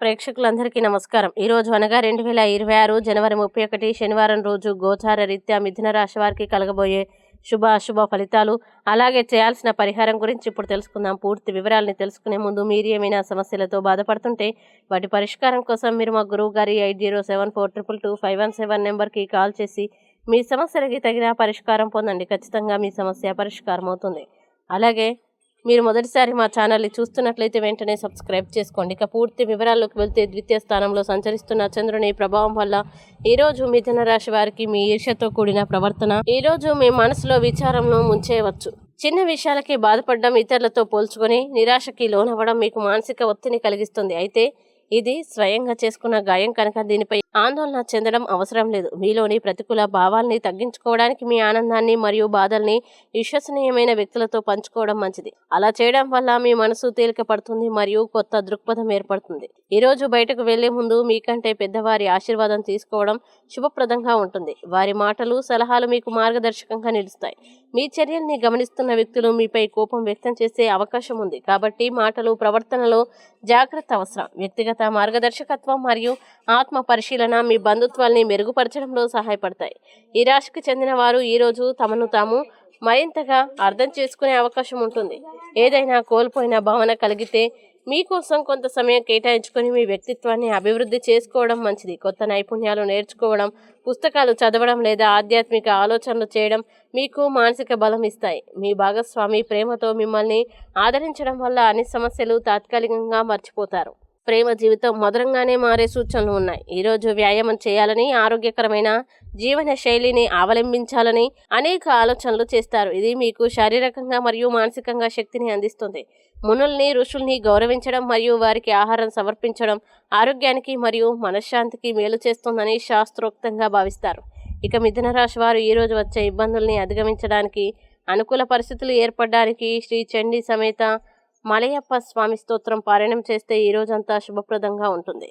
ప్రేక్షకులందరికీ నమస్కారం. ఈ రోజు అనగా రెండు వేల ఇరవై ఆరు జనవరి ముప్పై ఒకటి శనివారం రోజు గోచార రీత్యా మిథున రాశి వారికి కలగబోయే శుభ అశుభ ఫలితాలు అలాగే చేయాల్సిన పరిహారం గురించి ఇప్పుడు తెలుసుకుందాం. పూర్తి వివరాలని తెలుసుకునే ముందు మీరు ఏమైనా సమస్యలతో బాధపడుతుంటే వాటి పరిష్కారం కోసం మీరు మా గురువు గారి eight zero seven four triple two five one seven నెంబర్కి కాల్ చేసి మీ సమస్యలకి తగిన పరిష్కారం పొందండి. ఖచ్చితంగా మీ సమస్య పరిష్కారం అవుతుంది అలాగే మీరు మొదటిసారి మా ఛానల్ని చూస్తున్నట్లయితే వెంటనే సబ్స్క్రైబ్ చేసుకోండి. ఇక పూర్తి వివరాల్లోకి వెళ్తే ద్వితీయ స్థానంలో సంచరిస్తున్న చంద్రుని ప్రభావం వల్ల ఈ రోజు మిథున రాశి వారికి మీ ఈర్ష్యతో కూడిన ప్రవర్తన ఈ రోజు మీ మనసులో విచారంను ముంచేయవచ్చు. చిన్న విషయాలకి బాధపడడం ఇతరులతో పోల్చుకొని నిరాశకి లోనవ్వడం మీకు మానసిక ఒత్తిడిని కలిగిస్తుంది. అయితే ఇది స్వయంగా చేసుకున్న గాయం కనుక దీనిపై ఆందోళన చెందడం అవసరం లేదు. మీలోని ప్రతికూల భావాల్ని తగ్గించుకోవడానికి మీ ఆనందాన్ని మరియు బాధల్ని విశ్వసనీయమైన వ్యక్తులతో పంచుకోవడం మంచిది. అలా చేయడం వల్ల మీ మనసు తేలిక పడుతుంది మరియు కొత్త దృక్పథం ఏర్పడుతుంది. ఈరోజు బయటకు వెళ్ళే ముందు మీకంటే పెద్దవారి ఆశీర్వాదం తీసుకోవడం శుభప్రదంగా ఉంటుంది. వారి మాటలు సలహాలు మీకు మార్గదర్శకంగా నిలుస్తాయి. మీ చర్యల్ని గమనిస్తున్న వ్యక్తులు మీపై కోపం వ్యక్తం చేసే అవకాశం ఉంది. కాబట్టి మాటలు ప్రవర్తనలో జాగ్రత్త అవసరం. వ్యక్తిగత మార్గదర్శకత్వం మరియు ఆత్మ పరిశీలన మీ బంధుత్వాల్ని మెరుగుపరచడంలో సహాయపడతాయి. ఈ రాశికి చెందిన వారు ఈరోజు తమను తాము మరింతగా అర్థం చేసుకునే అవకాశం ఉంటుంది. ఏదైనా కోల్పోయిన భావన కలిగితే మీకోసం కొంత సమయం కేటాయించుకొని మీ వ్యక్తిత్వాన్ని అభివృద్ధి చేసుకోవడం మంచిది. కొత్త నైపుణ్యాలు నేర్చుకోవడం పుస్తకాలు చదవడం లేదా ఆధ్యాత్మిక ఆలోచనలు చేయడం మీకు మానసిక బలం ఇస్తాయి. మీ భాగస్వామి ప్రేమతో మిమ్మల్ని ఆదరించడం వల్ల అన్ని సమస్యలు తాత్కాలికంగా మర్చిపోతారు. ప్రేమ జీవితం మధురంగానే మారే సూచనలు ఉన్నాయి. ఈరోజు వ్యాయామం చేయాలని ఆరోగ్యకరమైన జీవన శైలిని అవలంబించాలని అనేక ఆలోచనలు చేస్తారు. ఇది మీకు శారీరకంగా మరియు మానసికంగా శక్తిని అందిస్తుంది. మునుల్ని ఋషుల్ని గౌరవించడం మరియు వారికి ఆహారం సమర్పించడం ఆరోగ్యానికి మరియు మనశ్శాంతికి మేలు చేస్తుందని శాస్త్రోక్తంగా భావిస్తారు. ఇక మిథున రాశి వారు ఈరోజు వచ్చే ఇబ్బందుల్ని అధిగమించడానికి అనుకూల పరిస్థితులు ఏర్పడడానికి శ్రీ చండీ సమేత మలయప్ప స్వామి స్తోత్రం పారాయణం చేస్తే ఈ రోజంతా శుభప్రదంగా ఉంటుంది.